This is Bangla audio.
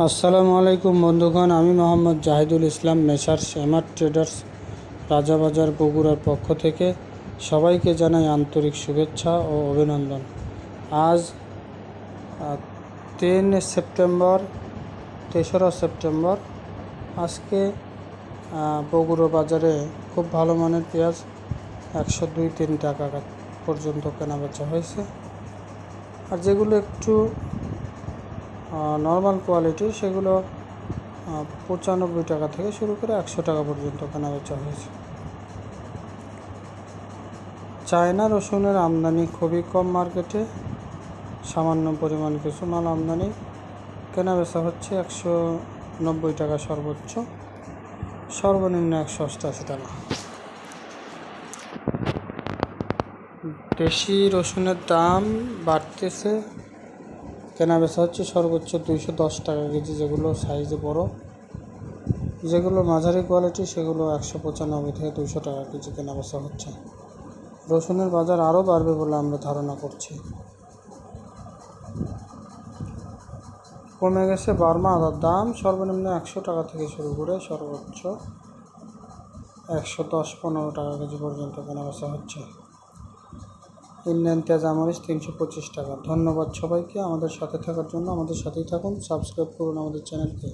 আসসালামু আলাইকুম বন্ধুগণ, আমি মোহাম্মদ জাহিদুল ইসলাম, মেসার শ্যামার ট্রেডার্স, রাজাবাজার বগুড়ার পক্ষ থেকে সবাইকে জানাই আন্তরিক শুভেচ্ছা ও অভিনন্দন। আজ তিন সেপ্টেম্বর, তেসরা সেপ্টেম্বর, আজকে বগুড়া বাজারে খুব ভালো মানের পেঁয়াজ একশো দুই তিন টাকা পর্যন্ত কেনাবেচা হয়েছে। আর যেগুলো একটু নর্মাল কোয়ালিটি সেগুলো পঁচানব্বই টাকা থেকে শুরু করে একশো টাকা পর্যন্ত কেনাবেচা হয়েছে। চায়না রসুনের আমদানি খুবই কম মার্কেটে সামান্য পরিমাণ কিছু মাল আমদানি কেনাবেচা হচ্ছে একশো নব্বই টাকা সর্বোচ্চ। সর্বনিম্ন একশো অষ্টাশি টাকা। দেশি রসুনের দাম বাড়তেছে কেনা বেচা হচ্ছে সর্বোচ্চ দুইশো দশ টাকা কেজি, যেগুলো সাইজে বড়। যেগুলো মাঝারি কোয়ালিটি, সেগুলো একশো পঁচানব্বই থেকে দুইশো টাকা কেজি কেনা বেচা হচ্ছে। রসুনের বাজার আরও বাড়বে বলে আমরা ধারণা করছি। কমে গেছে বার্মা আদার দাম, সর্বনিম্ন একশো টাকা থেকে শুরু করে সর্বোচ্চ একশো দশ পনেরো টাকা কেজি পর্যন্ত কেনা বেচা হচ্ছে। ইন্ডিয়ান তেজ আমরিচ তিনশো পঁচিশ টাকা। ধন্যবাদ সবাইকে আমাদের সাথে থাকার জন্য। আমাদের সাথেই থাকুন, সাবস্ক্রাইব করুন আমাদের চ্যানেলকে।